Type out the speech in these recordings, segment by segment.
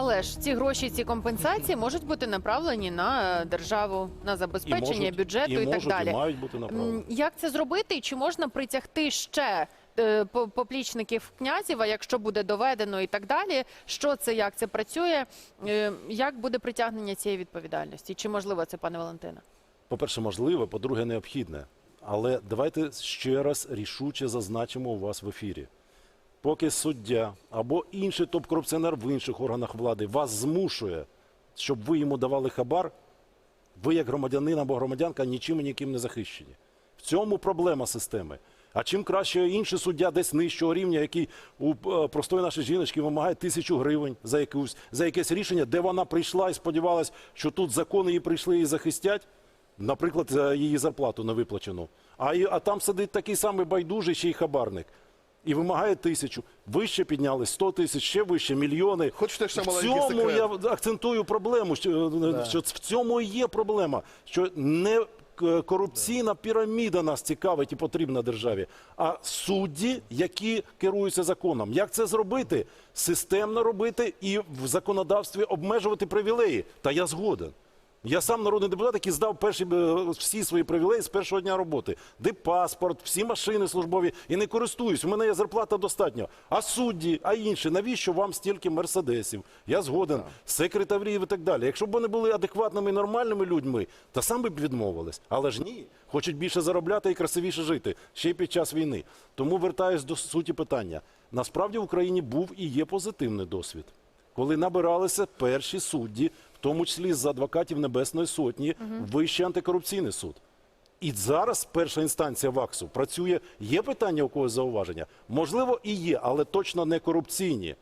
Але ж ці гроші, ці компенсації можуть бути направлені на державу, на забезпечення можуть, бюджету і, і так можуть, далі. і мають бути направлені. Як це зробити? І чи можна притягти ще е, по- поплічників князєва, якщо буде доведено і так далі? Що це, як це працює? Е, Як буде притягнення цієї відповідальності? Чи можливо це, пане Валентине? По-перше, можливе, по-друге, необхідне. Але давайте ще раз рішуче зазначимо у вас в ефірі. Поки суддя або інший топ-корупціонер в інших органах влади вас змушує, щоб ви йому давали хабар, ви, як громадянин або громадянка, нічим і ніким не захищені. В цьому проблема системи. А чим краще інший суддя десь нижчого рівня, який у е, простої нашої жіночки вимагає тисячу гривень за якусь за якесь рішення, де вона прийшла і сподівалась, що тут закони її прийшли і захистять, наприклад, за її зарплату не виплачену. А, а там сидить такий самий байдужий ще й хабарник. І вимагає тисячу. Вище підняли 100 тисяч, ще вище, мільйони. Хочете ще в цьому я акцентую проблему, що, що в цьому і є проблема, що не корупційна піраміда нас цікавить і потрібна державі, а судді, які керуються законом. Як це зробити? Системно робити і в законодавстві обмежувати привілеї. Та я згоден. Я сам народний депутат, який здав перші е, всі свої привілеї з першого дня роботи. Де паспорт, всі машини службові і не користуюсь. У мене є зарплата достатньо. А судді, а інші, навіщо вам стільки мерседесів? Я згоден, секретарів і так далі. Якщо б вони були адекватними і нормальними людьми, то сам би б відмовились. Але ж ні, хочуть більше заробляти і красивіше жити ще й під час війни. Тому вертаюсь до суті питання. Насправді в Україні був і є позитивний досвід коли набиралися перші судді, в тому числі з адвокатів Небесної Сотні, Вищий антикорупційний суд. І зараз перша інстанція ВАКСу працює. Є питання у когось зауваження? Можливо, і є, але точно не корупційні.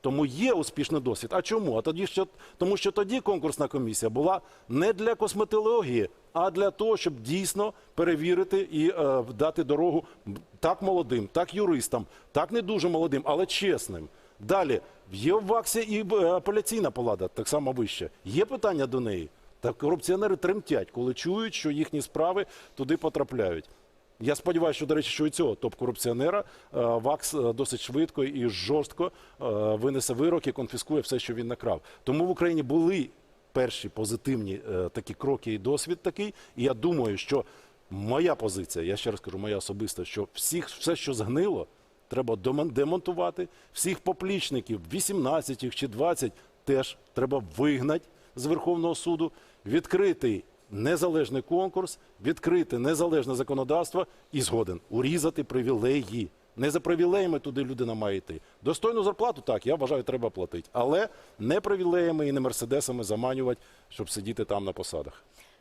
Тому є успішний досвід. А чому? А тоді що тому, що тоді конкурсна комісія була не для косметології, а для того, щоб дійсно перевірити і е, дати дорогу так молодим, так юристам, так не дуже молодим, але чесним. Далі є в ВАКСі і е, апеляційна палата, так само вище. Є питання до неї. Та корупціонери тремтять, коли чують, що їхні справи туди потрапляють. Я сподіваюся, що до речі, що і цього топ-корупціонера е, ВАКС е, досить швидко і жорстко винесе вирок і конфіскує все, що він накрав. Тому в Україні були перші позитивні такі кроки і досвід такий. І я думаю, що моя позиція, я ще раз кажу, моя особиста, що всіх все, що згнило, треба демонтувати. Всіх поплічників, 18 їх чи 20, теж треба вигнати з Верховного суду, відкритий незалежний конкурс, відкрити незалежне законодавство і згоден урізати привілеї. Не за привілеями туди людина має йти. Достойну зарплату так, я вважаю, треба платити. Але не привілеями і не мерседесами заманювати, щоб сидіти там на посадах.